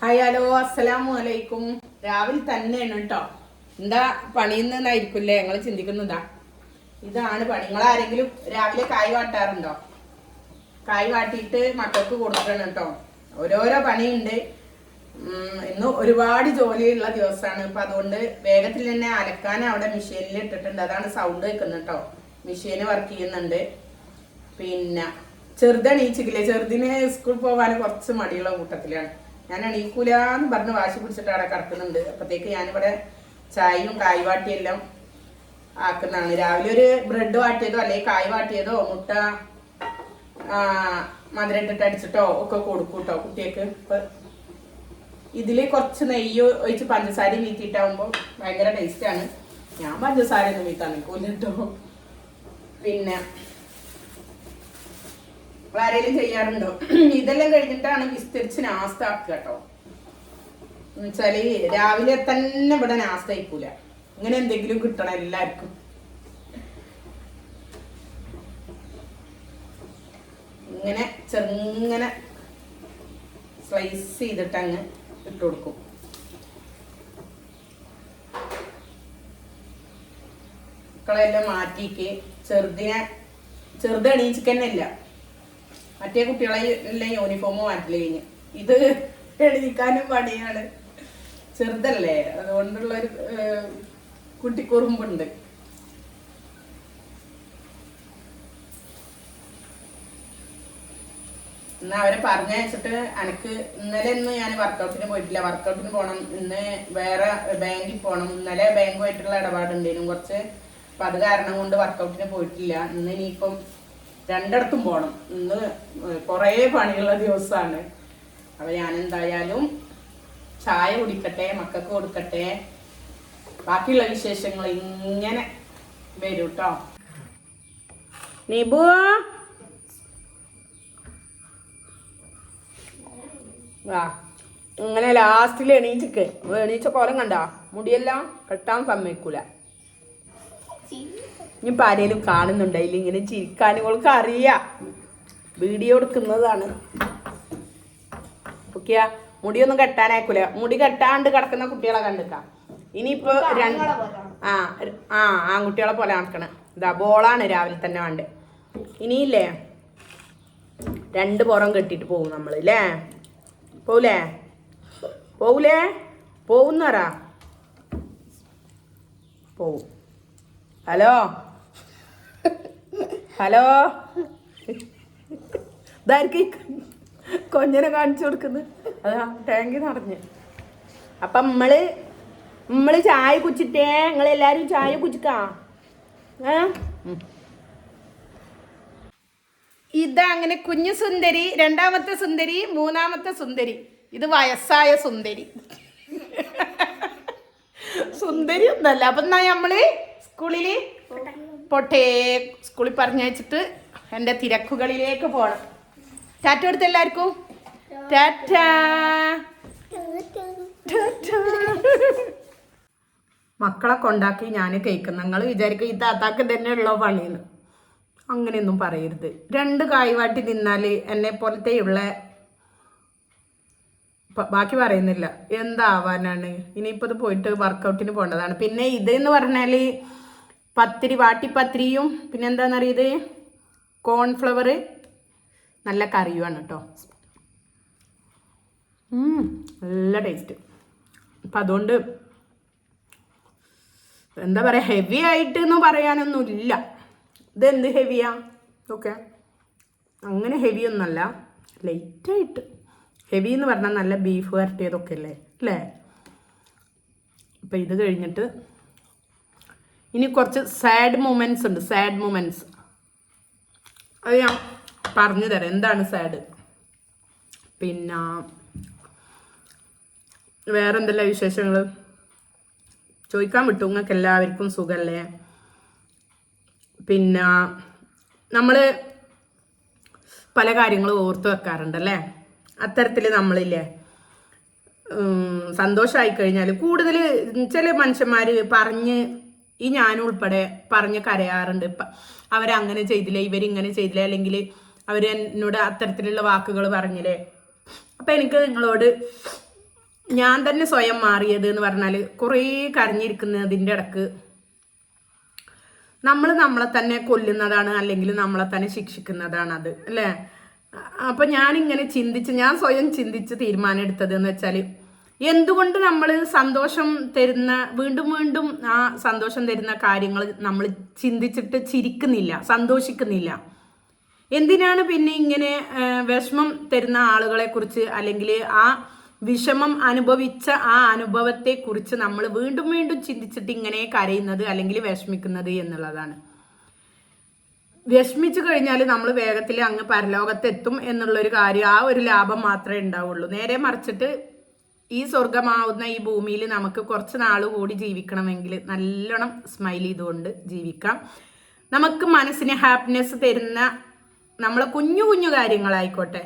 Hi hello അസ്സലാമു അലൈക്കും രാവിലെ തന്നെയാണ് കേട്ടോ. എന്താ പണിയുന്നതായിരിക്കില്ലേ ഞങ്ങൾ ചിന്തിക്കുന്നതാ ഇതാണ് പണി. നിങ്ങൾ ആരെങ്കിലും രാവിലെ കായ് വാട്ടാറുണ്ടോ? കായ് വാട്ടിയിട്ട് മക്കൾക്ക് കൊടുക്കണം കേട്ടോ. ഓരോരോ പണിയുണ്ട്. ഇന്ന് ഒരുപാട് ജോലിയുള്ള ദിവസമാണ്. അപ്പൊ അതുകൊണ്ട് വേഗത്തിൽ തന്നെ അലക്കാൻ അവിടെ മെഷീനിൽ ഇട്ടിട്ടുണ്ട്. അതാണ് സൗണ്ട് വെക്കുന്നത് കേട്ടോ. മെഷീന് വർക്ക് ചെയ്യുന്നുണ്ട്. പിന്നെ ചെറുത് എണീച്ചിക്കില്ലേ ചെറുതിന് സ്കൂൾ പോകാൻ കുറച്ച് മടിയുള്ള കൂട്ടത്തിലാണ്. ഞാൻ എണീക്കൂലെന്ന് പറഞ്ഞ് വാശി പിടിച്ചിട്ട് അവിടെ കിടക്കുന്നുണ്ട്. അപ്പത്തേക്ക് ഞാനിവിടെ ചായയും കായ് വാട്ടിയെല്ലാം ആക്കുന്നതാണ്. രാവിലെ ഒരു ബ്രെഡ് വാട്ടിയതോ അല്ലെങ്കിൽ കായ് വാട്ടിയതോ മുട്ട മധുരം ഇട്ടിട്ട് അടിച്ചിട്ടോ ഒക്കെ കൊടുക്കും കേട്ടോ കുട്ടികൾക്ക്. ഇപ്പൊ ഇതിൽ കുറച്ച് നെയ്യ് ഒഴിച്ച് പഞ്ചസാര വീത്തിയിട്ടാവുമ്പോ ഭയങ്കര ടേസ്റ്റ് ആണ്. ഞാൻ പഞ്ചസാര ഒന്നും വീത്താൻ നിൽക്കൂല പിന്നെ ആരെങ്കിലും ചെയ്യാറുണ്ടോ? ഇതെല്ലാം കഴിഞ്ഞിട്ടാണ് വിസ്തരിച്ച് നാസ്ത ആക്കുക കേട്ടോ. എന്നുവെച്ചാൽ രാവിലെ തന്നെ ഇവിടെ നാസ്ത കഴിക്കൂല. ഇങ്ങനെ എന്തെങ്കിലും കിട്ടണം എല്ലാവർക്കും. ഇങ്ങനെ ചെറുങ്ങനെ സ്ലൈസ് ചെയ്തിട്ട് അങ്ങ് ഇട്ട് കൊടുക്കും. മക്കളെല്ലാം മാറ്റിക്ക് ചെറുതിനെ ചെറുത് എണീച്ചിക്ക് തന്നെ ഇല്ല മറ്റേ കുട്ടികളെ എല്ലാം യൂണിഫോം മാറ്റൽ കഴിഞ്ഞ് ഇത് എഴുതിക്കാനും പണിയാണ്. ചെറുതല്ലേ അതുകൊണ്ടുള്ളൊരു ഒരു കുട്ടിക്കുറുമ്പുണ്ട്. എന്നാ അവരെ പറഞ്ഞയച്ചിട്ട് എനിക്ക് ഇന്നലെ ഇന്ന് ഞാൻ വർക്കൗട്ടിന് പോയിട്ടില്ല. വർക്കൗട്ടിന് പോകണം ഇന്ന് വേറെ ബാങ്കിൽ പോകണം ഇന്നലെ ബാങ്കുമായിട്ടുള്ള ഇടപാടുണ്ടേനും കുറച്ച് അപ്പൊ അത് കാരണം കൊണ്ട് വർക്കൗട്ടിന് പോയിട്ടില്ല. ഇന്ന് ഇനിയിപ്പം രണ്ടിടത്തും പോകണം ഇന്ന് കുറേ പണിയുള്ള ദിവസമാണ് അപ്പൊ ഞാൻ എന്തായാലും ചായ കുടിക്കട്ടെ മക്കൾക്ക് കൊടുക്കട്ടെ. ബാക്കിയുള്ള വിശേഷങ്ങൾ ഇങ്ങനെ വരും കേട്ടോ നിബു? ആ ഇങ്ങനെ ലാസ്റ്റിൽ എണീച്ചക്ക് എണീച്ച കോലം കണ്ട? മുടിയെല്ലാം കെട്ടാൻ സമ്മതിക്കൂല. ഇനിയിപ്പോൾ ആരേലും അതിൽ ഇങ്ങനെ ചിരിക്കാനുകൾക്ക് അറിയാം. വീഡിയോ എടുക്കുന്നതാണ്. ഓക്കെയാ? മുടിയൊന്നും കെട്ടാനായിക്കൂല. മുടി കെട്ടാണ്ട് കിടക്കുന്ന കുട്ടികളെ കണ്ടിക്കാം ഇനിയിപ്പോ രണ്ട് ആ ആ ആൺകുട്ടികളെ പോലെ നടക്കണം. ഇതാ ബോളാണ് രാവിലെ തന്നെ വേണ്ടത് ഇനിയില്ലേ? രണ്ട് പുറം കെട്ടിയിട്ട് പോകും നമ്മൾ അല്ലേ പോവൂലേ? പോവൂലേ? പോകുന്നറാ പോവും. ഹലോ? ഹലോ? ഇതായിരിക്കും കൊഞ്ഞനെ കാണിച്ചു കൊടുക്കുന്നത്. അതാ ടാങ്കി നിറഞ്ഞ് അപ്പം നമ്മൾ നമ്മൾ ചായ കുച്ചിട്ടേ നിങ്ങളെല്ലാരും ചായ കുച്ചിക്കാ. ഇതാ അങ്ങനെ കുഞ്ഞു സുന്ദരി രണ്ടാമത്തെ സുന്ദരി മൂന്നാമത്തെ സുന്ദരി. ഇത് വയസ്സായ സുന്ദരി. സുന്ദരി ഒന്നല്ല. അപ്പൊ എന്നാ നമ്മൾ സ്കൂളിൽ പൊട്ടേ. സ്കൂളിൽ പറഞ്ഞയച്ചിട്ട് എന്റെ തിരക്കുകളിലേക്ക് പോണം. ടാറ്റ എടുത്ത എല്ലാവർക്കും. ടാറ്റ. മക്കളെ കൊണ്ടാക്കി ഞാൻ കേൾക്കുന്നു നിങ്ങൾ വിചാരിക്കും ഈ താത്താക്ക് തന്നെ ഉള്ളോ പള്ളിയിൽ അങ്ങനെയൊന്നും പറയരുത്. രണ്ട് കായ്വാട്ടി നിന്നാൽ എന്നെ പോലത്തെയുള്ള ബാക്കി പറയുന്നില്ല. എന്താവാനാണ്? ഇനിയിപ്പോൾ ഇത് പോയിട്ട് വർക്കൗട്ടിന് പോകേണ്ടതാണ്. പിന്നെ ഇതെന്ന് പറഞ്ഞാൽ പത്തിരി വാട്ടിപ്പത്തിരിയും പിന്നെ എന്താണെന്നറിയത് കോൺഫ്ലവർ നല്ല കറിയുമാണ് കേട്ടോ നല്ല ടേസ്റ്റ്. അപ്പം അതുകൊണ്ട് എന്താ പറയുക ഹെവി ആയിട്ട് എന്ന് പറയാനൊന്നുമില്ല. ഇതെന്ത് ഹെവിയാ ഓക്കെ അങ്ങനെ ഹെവി ഒന്നല്ല ലൈറ്റായിട്ട് ഹെവി എന്ന് പറഞ്ഞാൽ നല്ല ബീഫ് വരട്ടിയതൊക്കെ അല്ലേ? അല്ലേ? അപ്പം ഇത് കഴിഞ്ഞിട്ട് ഇനി കുറച്ച് സാഡ് മൂമെന്റ്സ് ഉണ്ട് സാഡ് മൂമെന്റ്സ് അത് ഞാൻ പറഞ്ഞു തരാം എന്താണ് സാഡ് പിന്നെ വേറെ എന്തെല്ലാം വിശേഷങ്ങൾ ചോദിക്കാൻ വിട്ടു നിങ്ങൾക്ക് എല്ലാവർക്കും സുഖമല്ലേ പിന്നെ നമ്മൾ പല കാര്യങ്ങളും ഓർത്ത് വെക്കാറുണ്ടല്ലേ? അത്തരത്തിൽ നമ്മളില്ലേ സന്തോഷമായി കഴിഞ്ഞാൽ കൂടുതൽ ചില മനുഷ്യന്മാർ പറഞ്ഞ് ഈ ഞാൻ ഉൾപ്പെടെ പറഞ്ഞ് കരയാറുണ്ട്. പ- അവരങ്ങനെ ചെയ്തില്ലേ? ഇവരിങ്ങനെ ചെയ്തില്ലേ? അല്ലെങ്കിൽ അവർ എന്നോട് അത്തരത്തിലുള്ള വാക്കുകൾ പറഞ്ഞില്ലേ? അപ്പം എനിക്ക് നിങ്ങളോട് ഞാൻ തന്നെ സ്വയം മാറിയത് എന്ന് പറഞ്ഞാൽ കുറേ കരഞ്ഞിരിക്കുന്നതിന്റെ ഇടയ്ക്ക് നമ്മൾ നമ്മളെ തന്നെ കൊല്ലുന്നതാണ് അല്ലെങ്കിൽ നമ്മളെ തന്നെ ശിക്ഷിക്കുന്നതാണ് അത് അല്ലേ? അപ്പൊ ഞാനിങ്ങനെ ചിന്തിച്ച് ഞാൻ സ്വയം ചിന്തിച്ച് തീരുമാനം എടുത്തത് എന്ന് വെച്ചാൽ എന്തുകൊണ്ട് നമ്മൾ സന്തോഷം തരുന്ന വീണ്ടും വീണ്ടും ആ സന്തോഷം തരുന്ന കാര്യങ്ങൾ നമ്മൾ ചിന്തിച്ചിട്ട് ചിരിക്കുന്നില്ല സന്തോഷിക്കുന്നില്ല? എന്തിനാണ് പിന്നെ ഇങ്ങനെ വിഷമം തരുന്ന ആളുകളെ കുറിച്ച് അല്ലെങ്കിൽ ആ വിഷമം അനുഭവിച്ച ആ അനുഭവത്തെ കുറിച്ച് നമ്മൾ വീണ്ടും വീണ്ടും ചിന്തിച്ചിട്ട് ഇങ്ങനെ കരയുന്നത് അല്ലെങ്കിൽ വിഷമിക്കുന്നത് എന്നുള്ളതാണ്. വിഷമിച്ചു കഴിഞ്ഞാൽ നമ്മൾ വേഗത്തിൽ അങ്ങ് പരലോകത്തെത്തും എന്നുള്ളൊരു കാര്യം ആ ഒരു ലാഭം മാത്രമേ ഉണ്ടാവുള്ളൂ. നേരെ മറിച്ചിട്ട് ഈ സ്വർഗമാവുന്ന ഈ ഭൂമിയിൽ നമുക്ക് കുറച്ച് നാൾ കൂടി ജീവിക്കണമെങ്കിൽ നല്ലോണം സ്മൈൽ ചെയ്തുകൊണ്ട് ജീവിക്കാം. നമുക്ക് മനസ്സിന് ഹാപ്പിനെസ് തരുന്ന നമ്മളെ കുഞ്ഞു കുഞ്ഞു കാര്യങ്ങളായിക്കോട്ടെ.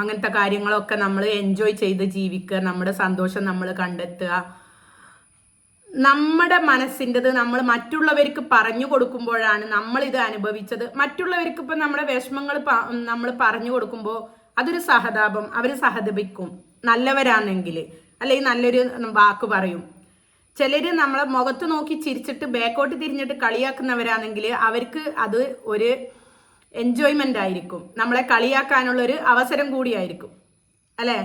അങ്ങനത്തെ കാര്യങ്ങളൊക്കെ നമ്മൾ എൻജോയ് ചെയ്ത് ജീവിക്കുക നമ്മുടെ സന്തോഷം നമ്മൾ കണ്ടെത്തുക. നമ്മുടെ മനസ്സിന്റെത് നമ്മൾ മറ്റുള്ളവർക്ക് പറഞ്ഞു കൊടുക്കുമ്പോഴാണ് നമ്മൾ ഇത് അനുഭവിച്ചത്. മറ്റുള്ളവർക്ക് ഇപ്പം നമ്മുടെ വിഷമങ്ങൾ നമ്മൾ പറഞ്ഞു കൊടുക്കുമ്പോൾ അതൊരു സഹതാപം അവർ സഹതപിക്കും. നല്ലവരാണെങ്കിൽ അല്ലെങ്കിൽ നല്ലൊരു വാക്ക് പറയും. ചിലർ നമ്മളെ മുഖത്ത് നോക്കി ചിരിച്ചിട്ട് ബാക്കോട്ട് തിരിഞ്ഞിട്ട് കളിയാക്കുന്നവരാണെങ്കിൽ അവർക്ക് അത് ഒരു എൻജോയ്മെന്റ് ആയിരിക്കും. നമ്മളെ കളിയാക്കാനുള്ള ഒരു അവസരം കൂടിയായിരിക്കും. അല്ലേ?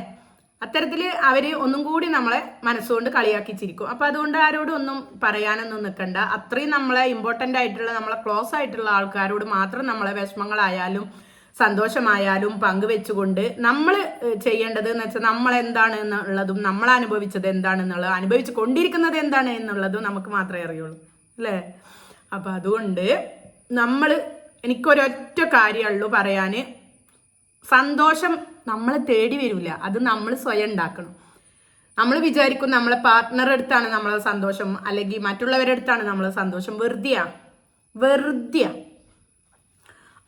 അത്തരത്തിൽ അവർ ഒന്നും കൂടി നമ്മളെ മനസ്സുകൊണ്ട് കളിയാക്കി ചിരിക്കും. അപ്പം അതുകൊണ്ട് ആരോടും ഒന്നും പറയാനൊന്നും നിൽക്കണ്ട അത്രയും നമ്മളെ ഇമ്പോർട്ടന്റ് ആയിട്ടുള്ള നമ്മളെ ക്ലോസ് ആയിട്ടുള്ള ആൾക്കാരോട് മാത്രം നമ്മളെ വിഷമങ്ങളായാലും സന്തോഷമായാലും പങ്കുവെച്ചുകൊണ്ട് നമ്മൾ ചെയ്യേണ്ടത് എന്ന് വെച്ചാൽ നമ്മൾ എന്താണ് എന്നുള്ളതും നമ്മൾ അനുഭവിച്ചത് എന്താണെന്നുള്ളത് അനുഭവിച്ചു കൊണ്ടിരിക്കുന്നത് എന്താണ് എന്നുള്ളതും നമുക്ക് മാത്രമേ അറിയുള്ളൂ. അല്ലേ? അപ്പം അതുകൊണ്ട് നമ്മൾ എനിക്കൊരൊറ്റ കാര്യമുള്ളൂ പറയാൻ സന്തോഷം നമ്മൾ തേടി വരില്ല അത് നമ്മൾ സ്വയം ഉണ്ടാക്കണം. നമ്മൾ വിചാരിക്കും നമ്മളെ പാർട്ട്ണറുടെ അടുത്താണ് നമ്മളെ സന്തോഷം അല്ലെങ്കിൽ മറ്റുള്ളവരുടെ അടുത്താണ് നമ്മളെ സന്തോഷം. വെറുതെയാണ് വെറുതെയാ.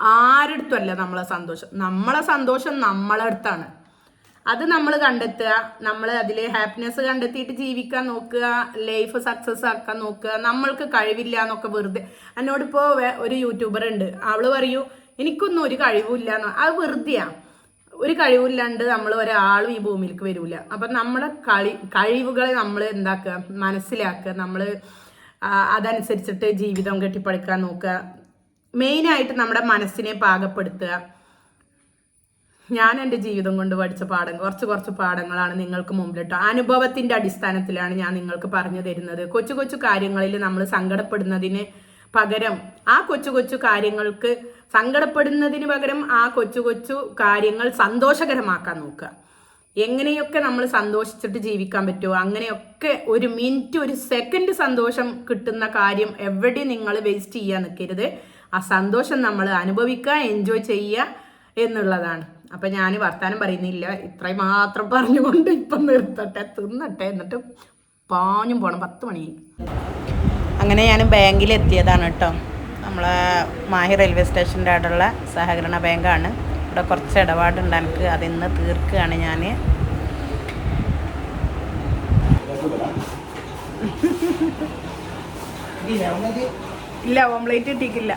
ആരടുത്തുമല്ല നമ്മളെ സന്തോഷം. നമ്മളെ സന്തോഷം നമ്മളെ അടുത്താണ്. അത് നമ്മൾ കണ്ടെത്തുക. നമ്മൾ അതിൽ ഹാപ്പിനെസ് കണ്ടെത്തിയിട്ട് ജീവിക്കാൻ നോക്കുക ലൈഫ് സക്സസ് ആക്കാൻ നോക്കുക. നമ്മൾക്ക് കഴിവില്ല എന്നൊക്കെ വെറുതെ. എന്നോടിപ്പോൾ ഒരു യൂട്യൂബർ ഉണ്ട്. അവൾ പറയൂ എനിക്കൊന്നും ഒരു കഴിവില്ല എന്ന്. അത് വെറുതെയാ. ഒരു കഴിവില്ലാണ്ട് നമ്മൾ ഒരാളും ഈ ഭൂമിയിലേക്ക് വരില്ല അപ്പം നമ്മളെ കളി കഴിവുകളെ നമ്മൾ എന്താക്കുക? മനസ്സിലാക്കുക. നമ്മൾ അതനുസരിച്ചിട്ട് ജീവിതം കെട്ടിപ്പടുക്കാൻ നോക്കുക. മെയിനായിട്ട് നമ്മുടെ മനസ്സിനെ പാകപ്പെടുത്തുക. ഞാൻ എന്റെ ജീവിതം കൊണ്ട് പഠിച്ച പാഠം കുറച്ച് കുറച്ച് പാഠങ്ങളാണ് നിങ്ങൾക്ക് മുമ്പിലിട്ടോ. അനുഭവത്തിന്റെ അടിസ്ഥാനത്തിലാണ് ഞാൻ നിങ്ങൾക്ക് പറഞ്ഞു തരുന്നത്. കൊച്ചു കൊച്ചു കാര്യങ്ങളിൽ നമ്മൾ സങ്കടപ്പെടുന്നതിന് പകരം ആ കൊച്ചു കൊച്ചു കാര്യങ്ങൾക്ക് സങ്കടപ്പെടുന്നതിന് പകരം ആ കൊച്ചു കൊച്ചു കാര്യങ്ങൾ സന്തോഷകരമാക്കാൻ നോക്കുക. എങ്ങനെയൊക്കെ നമ്മൾ സന്തോഷിച്ചിട്ട് ജീവിക്കാൻ പറ്റുമോ? അങ്ങനെയൊക്കെ ഒരു മിനിറ്റ് ഒരു സെക്കൻഡ് സന്തോഷം കിട്ടുന്ന കാര്യം എവിടെ നിങ്ങൾ വേസ്റ്റ് ചെയ്യാൻ നിൽക്കരുത്. ആ സന്തോഷം നമ്മൾ അനുഭവിക്കുക എൻജോയ് ചെയ്യുക എന്നുള്ളതാണ്. അപ്പം ഞാൻ വർത്താനം പറയുന്നില്ല. ഇത്രയും മാത്രം പറഞ്ഞുകൊണ്ട് ഇപ്പം നിർത്തട്ടെ തിന്നട്ടെ എന്നിട്ട് പാഞ്ഞും പോണം. പത്ത് മണി. അങ്ങനെ ഞാൻ ബാങ്കിൽ എത്തിയതാണ് കേട്ടോ. നമ്മളെ മാഹി റെയിൽവേ സ്റ്റേഷന്റെ അവിടെയുള്ള സഹകരണ ബാങ്കാണ്. ഇവിടെ കുറച്ച് ഇടപാടുണ്ട്. എനിക്ക് അതിന്ന് തീർക്കുകയാണ് ഞാൻ ഇല്ല ഓംലേറ്റ് കിട്ടിയിട്ടില്ല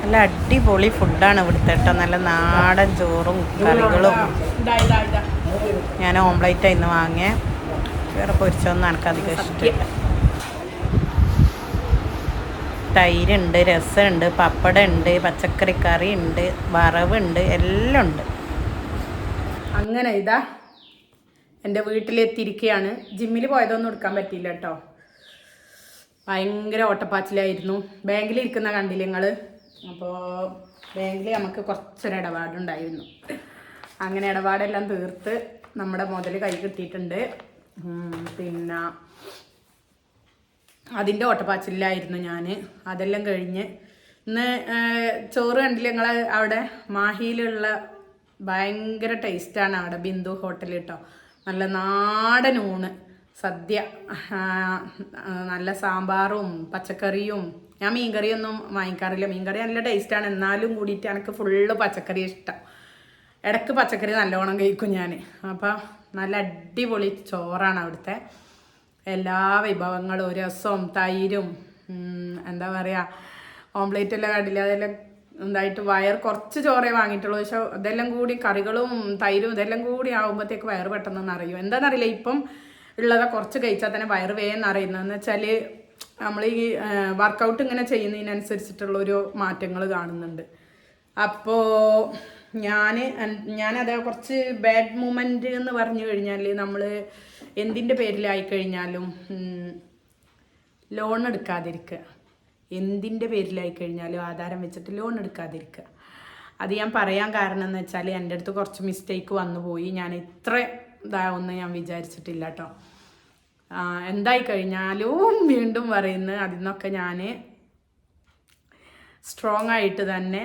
നല്ല അടിപൊളി ഫുഡാണ് ഇവിടുത്തെ കേട്ടോ. നല്ല നാടൻ ചോറും കറികളും. ഞാൻ ഓംലേറ്റ് ഇന്ന് വാങ്ങിയ. വേറെ പൊരിച്ചൊന്നും എനിക്ക് അധികം ഇഷ്ടമില്ല. തൈരുണ്ട് രസമുണ്ട് പപ്പടം ഉണ്ട് പച്ചക്കറി കറി ഉണ്ട് വറവുണ്ട് എല്ലാം ഉണ്ട് അങ്ങനെ ഇതാ എന്റെ വീട്ടിലെത്തിയിരിക്കുകയാണ് ജിമ്മിൽ പോയതൊന്നും എടുക്കാൻ പറ്റിയില്ല കേട്ടോ. ഭയങ്കര ഓട്ടപ്പാച്ചിലായിരുന്നു. ബാങ്കിൽ ഇരിക്കുന്ന കണ്ടില്ല നിങ്ങൾ അപ്പോൾ ബാങ്കിൽ നമുക്ക് കുറച്ചൊരു ഇടപാടുണ്ടായിരുന്നു അങ്ങനെ ഇടപാടെല്ലാം തീർത്ത് നമ്മുടെ മുതൽ കൈ കിട്ടിയിട്ടുണ്ട്. പിന്നെ അതിന്റെ ഓട്ടപ്പാച്ചിലായിരുന്നു ഞാൻ അതെല്ലാം കഴിഞ്ഞ് ഇന്ന് ചോറ് കണ്ടില്ല ഞങ്ങൾ അവിടെ? മാഹിയിലുള്ള ഭയങ്കര ടേസ്റ്റാണ് അവിടെ ബിന്ദു ഹോട്ടൽ കേട്ടോ നല്ല നാടൻ ഊണ്. സദ്യ നല്ല സാമ്പാറും പച്ചക്കറിയും. ഞാൻ മീൻകറിയൊന്നും വാങ്ങിക്കാറില്ല. മീൻകറി നല്ല ടേസ്റ്റാണ് എന്നാലും കൂടിയിട്ട് എനിക്ക് ഫുള്ള് പച്ചക്കറി ഇഷ്ടം. ഇടയ്ക്ക് പച്ചക്കറി നല്ലോണം കഴിക്കും ഞാൻ അപ്പം നല്ല അടിപൊളി ചോറാണ് അവിടുത്തെ. എല്ലാ വിഭവങ്ങളും രസവും തൈരും എന്താ പറയുക ഓംപ്ലേറ്റ് എല്ലാം കണ്ടില്ല? അതെല്ലാം എന്തായിട്ട് വയർ കുറച്ച് ചോറേ വാങ്ങിയിട്ടുള്ളൂ. പക്ഷെ ഇതെല്ലാം കൂടി കറികളും തൈരും ഇതെല്ലാം കൂടി ആകുമ്പോഴത്തേക്ക് വയറ് പെട്ടെന്ന് നിറയും എന്താണെന്നറിയില്ല ഇപ്പം ഉള്ളതാ കുറച്ച് കഴിച്ചാൽ തന്നെ വയറ് വേഗം നിറയുന്നതെന്ന് വെച്ചാൽ നമ്മൾ ഈ വർക്കൗട്ട് ഇങ്ങനെ ചെയ്യുന്നതിനനുസരിച്ചിട്ടുള്ളൊരു മാറ്റങ്ങൾ കാണുന്നുണ്ട്. അപ്പോൾ ഞാൻ ഞാനത് കുറച്ച് ബാഡ് മൂമെന്റ് എന്ന് പറഞ്ഞു കഴിഞ്ഞാൽ നമ്മൾ എന്തിന്റെ പേരിലായി കഴിഞ്ഞാലും ലോൺ എടുക്കാതിരിക്കുക. എന്തിന്റെ പേരിലായി കഴിഞ്ഞാലും ആധാരം വെച്ചിട്ട് ലോൺ എടുക്കാതിരിക്കുക. അത് ഞാൻ പറയാൻ കാരണം എന്ന് വെച്ചാൽ എന്റെ അടുത്ത് കുറച്ച് മിസ്റ്റേക്ക് വന്നു പോയി. ഞാൻ ഇത്ര ഇതാവുമെന്ന് ഞാൻ വിചാരിച്ചിട്ടില്ല കേട്ടോ എന്തായി കഴിഞ്ഞാലും വീണ്ടും പറയുന്നത് അതിൽ നിന്നൊക്കെ ഞാൻ സ്ട്രോങ് ആയിട്ട് തന്നെ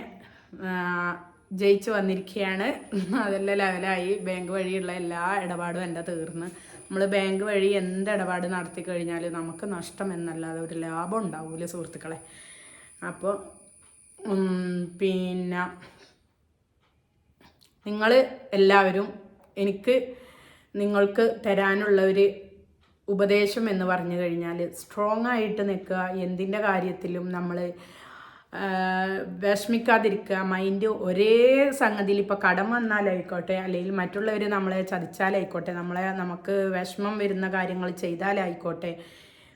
ജയിച്ചു വന്നിരിക്കുകയാണ് അതെല്ലാം ലെവലായി. ബാങ്ക് വഴിയുള്ള എല്ലാ ഇടപാടും എന്റെ തീർന്ന്. നമ്മൾ ബാങ്ക് വഴി എന്ത് ഇടപാട് നടത്തി കഴിഞ്ഞാൽ നമുക്ക് നഷ്ടം എന്നല്ലാതെ ഒരു ലാഭം ഉണ്ടാവില്ല സുഹൃത്തുക്കളെ. അപ്പോൾ പിന്നെ നിങ്ങൾ എല്ലാവരും എനിക്ക് നിങ്ങൾക്ക് തരാനുള്ള ഒരു ഉപദേശം എന്ന് പറഞ്ഞു കഴിഞ്ഞാൽ സ്ട്രോങ് ആയിട്ട് നിൽക്കുക. എന്തിന്റെ കാര്യത്തിലും നമ്മൾ വിഷമിക്കാതിരിക്കുക. മൈൻഡ് ഒരേ സംഗതിയിൽ ഇപ്പോൾ കടം വന്നാലായിക്കോട്ടെ അല്ലെങ്കിൽ മറ്റുള്ളവർ നമ്മളെ ചതിച്ചാലായിക്കോട്ടെ നമ്മളെ നമുക്ക് വിഷമം വരുന്ന കാര്യങ്ങൾ ചെയ്താലായിക്കോട്ടെ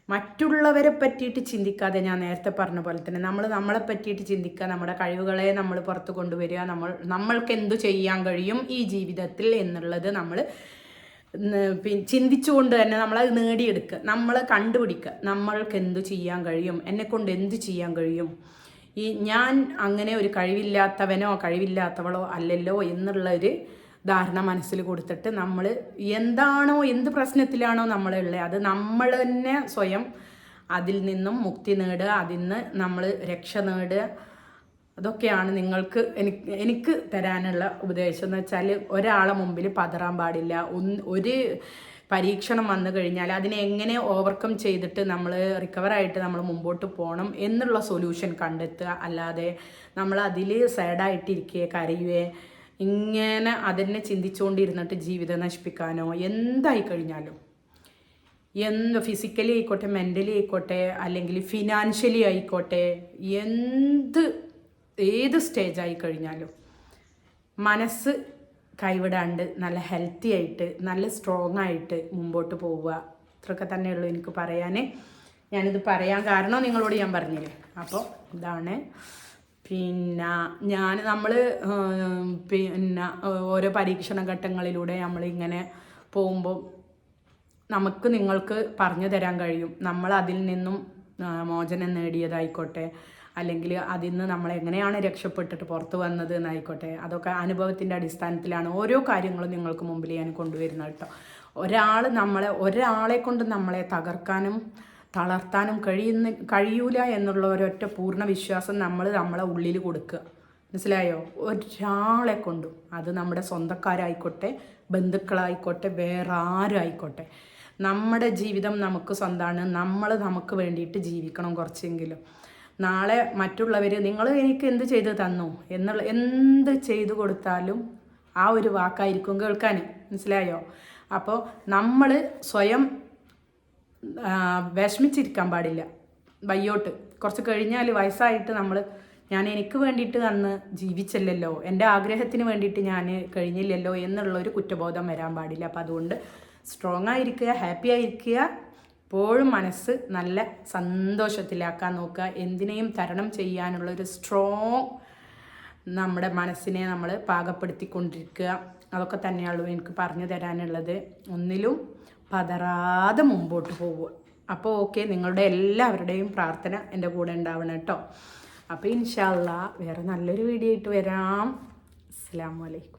മറ്റുള്ളവരെ പറ്റിയിട്ട് ചിന്തിക്കാതെ ഞാൻ നേരത്തെ പറഞ്ഞ പോലെ തന്നെ നമ്മൾ നമ്മളെ പറ്റിയിട്ട് ചിന്തിക്കുക നമ്മുടെ കഴിവുകളെ നമ്മൾ പുറത്ത് കൊണ്ടുവരിക നമ്മൾ നമ്മൾക്ക് എന്തു ചെയ്യാൻ കഴിയും ഈ ജീവിതത്തിൽ എന്നുള്ളത് നമ്മൾ ചിന്തിച്ചുകൊണ്ട് തന്നെ നമ്മളത് നേടിയെടുക്കുക നമ്മൾ കണ്ടുപിടിക്കുക നമ്മൾക്ക് എന്തു ചെയ്യാൻ കഴിയും എന്നെക്കൊണ്ട് എന്തു ചെയ്യാൻ കഴിയും. ഈ ഞാൻ അങ്ങനെ ഒരു കഴിവില്ലാത്തവനോ കഴിവില്ലാത്തവളോ അല്ലല്ലോ എന്നുള്ള ഒരു ധാരണ മനസ്സിൽ കൊടുത്തിട്ട് നമ്മൾ എന്താണോ എന്ത് പ്രശ്നത്തിലാണോ നമ്മളുള്ളത് അത് നമ്മൾ തന്നെ സ്വയം അതിൽ നിന്നും മുക്തി നേടുക അതിൽ നിന്ന് നമ്മൾ രക്ഷ നേടുക. അതൊക്കെയാണ് നിങ്ങൾക്ക് എനിക്ക് എനിക്ക് തരാനുള്ള ഉപദേശം എന്ന് വെച്ചാൽ ഒരാളെ മുമ്പിൽ പതറാൻ പാടില്ല. ഒന്ന് ഒരു പരീക്ഷണം വന്നു കഴിഞ്ഞാൽ അതിനെ എങ്ങനെ ഓവർകം ചെയ്തിട്ട് നമ്മൾ റിക്കവറായിട്ട് നമ്മൾ മുമ്പോട്ട് പോകണം എന്നുള്ള സൊല്യൂഷൻ കണ്ടെത്തുക. അല്ലാതെ നമ്മൾ അതിൽ സാഡായിട്ടിരിക്കുകയെ കരയുകയെ ഇങ്ങനെ അതിനെ ചിന്തിച്ചുകൊണ്ടിരുന്നിട്ട് ജീവിതം നശിപ്പിക്കാനോ എന്തായി കഴിഞ്ഞാലും. എന്ത് ഫിസിക്കലി ആയിക്കോട്ടെ മെന്റലി ആയിക്കോട്ടെ അല്ലെങ്കിൽ ഫിനാൻഷ്യലി ആയിക്കോട്ടെ എന്ത് ഏത് സ്റ്റേജായി കഴിഞ്ഞാലും മനസ്സ് കൈവിടാണ്ട് നല്ല ഹെൽത്തി ആയിട്ട് നല്ല സ്ട്രോങ് ആയിട്ട് മുമ്പോട്ട് പോവുക. ഇത്രയൊക്കെ തന്നെയുള്ളൂ എനിക്ക് പറയാൻ ഞാനിത് പറയാൻ കാരണം നിങ്ങളോട് ഞാൻ പറഞ്ഞില്ലേ? അപ്പോൾ ഇതാണ്. പിന്നെ ഞാൻ നമ്മൾ പിന്നെ ഓരോ പരീക്ഷണ ഘട്ടങ്ങളിലൂടെ നമ്മളിങ്ങനെ പോകുമ്പോൾ നമുക്ക് നിങ്ങൾക്ക് പറഞ്ഞു തരാൻ കഴിയും. നമ്മൾ അതിൽ നിന്നും മോചനം നേടിയതായിക്കോട്ടെ. അല്ലെങ്കിൽ അതിൽ നിന്ന് നമ്മൾ എങ്ങനെയാണ് രക്ഷപ്പെട്ടിട്ട് പുറത്ത് വന്നത് എന്നായിക്കോട്ടെ അതൊക്കെ അനുഭവത്തിന്റെ അടിസ്ഥാനത്തിലാണ് ഓരോ കാര്യങ്ങളും നിങ്ങൾക്ക് മുമ്പിൽ ഞാൻ കൊണ്ടുവരുന്നത് കേട്ടോ. ഒരാൾ നമ്മളെ ഒരാളെ കൊണ്ട് നമ്മളെ തകർക്കാനും തളർത്താനും കഴിയുന്ന കഴിയൂല എന്നുള്ള ഒരൊറ്റ പൂർണ വിശ്വാസം നമ്മൾ നമ്മളെ ഉള്ളിൽ കൊടുക്കുക. മനസ്സിലായോ? ഒരാളെ കൊണ്ടും അത് നമ്മുടെ സ്വന്തക്കാരായിക്കോട്ടെ ബന്ധുക്കളായിക്കോട്ടെ വേറെ ആരായിക്കോട്ടെ നമ്മുടെ ജീവിതം നമുക്ക് സ്വന്തമാണ് നമ്മൾ നമുക്ക് വേണ്ടിയിട്ട് ജീവിക്കണം കുറച്ചെങ്കിലും. നാളെ മറ്റുള്ളവർ നിങ്ങൾ എനിക്ക് എന്ത് ചെയ്ത് തന്നു? എന്നുള്ള എന്ത് ചെയ്തു കൊടുത്താലും ആ ഒരു വാക്കായിരിക്കും കേൾക്കാൻ മനസ്സിലായോ? അപ്പോൾ നമ്മൾ സ്വയം വിഷമിച്ചിരിക്കാൻ പാടില്ല. വയ്യോട്ട്. കുറച്ച് കഴിഞ്ഞാൽ വയസ്സായിട്ട് നമ്മൾ ഞാൻ എനിക്ക് വേണ്ടിയിട്ട് അന്ന് ജീവിച്ചില്ലല്ലോ. എന്റെ ആഗ്രഹത്തിന് വേണ്ടിയിട്ട് ഞാൻ കഴിഞ്ഞില്ലല്ലോ എന്നുള്ളൊരു കുറ്റബോധം വരാൻ പാടില്ല. അപ്പോൾ അതുകൊണ്ട് സ്ട്രോങ് ആയിരിക്കുക ഹാപ്പി ആയിരിക്കുക എപ്പോഴും മനസ്സ് നല്ല സന്തോഷത്തിലാക്കാൻ നോക്കുക. എന്തിനേയും തരണം ചെയ്യാനുള്ള ഒരു സ്ട്രോങ് നമ്മുടെ മനസ്സിനെ നമ്മൾ പാകപ്പെടുത്തിക്കൊണ്ടിരിക്കുക. അതൊക്കെ തന്നെയുള്ളൂ എനിക്ക് പറഞ്ഞു തരാനുള്ളത്. ഒന്നിലും പതറാതെ മുമ്പോട്ട് പോവുക. അപ്പോൾ ഓക്കെ നിങ്ങളുടെ എല്ലാവരുടെയും പ്രാർത്ഥന എന്റെ കൂടെ ഉണ്ടാവണം കേട്ടോ. അപ്പോൾ ഇൻഷാല്ല വേറെ നല്ലൊരു വീഡിയോ ആയിട്ട് വരാം. അസ്സാം വലൈക്കും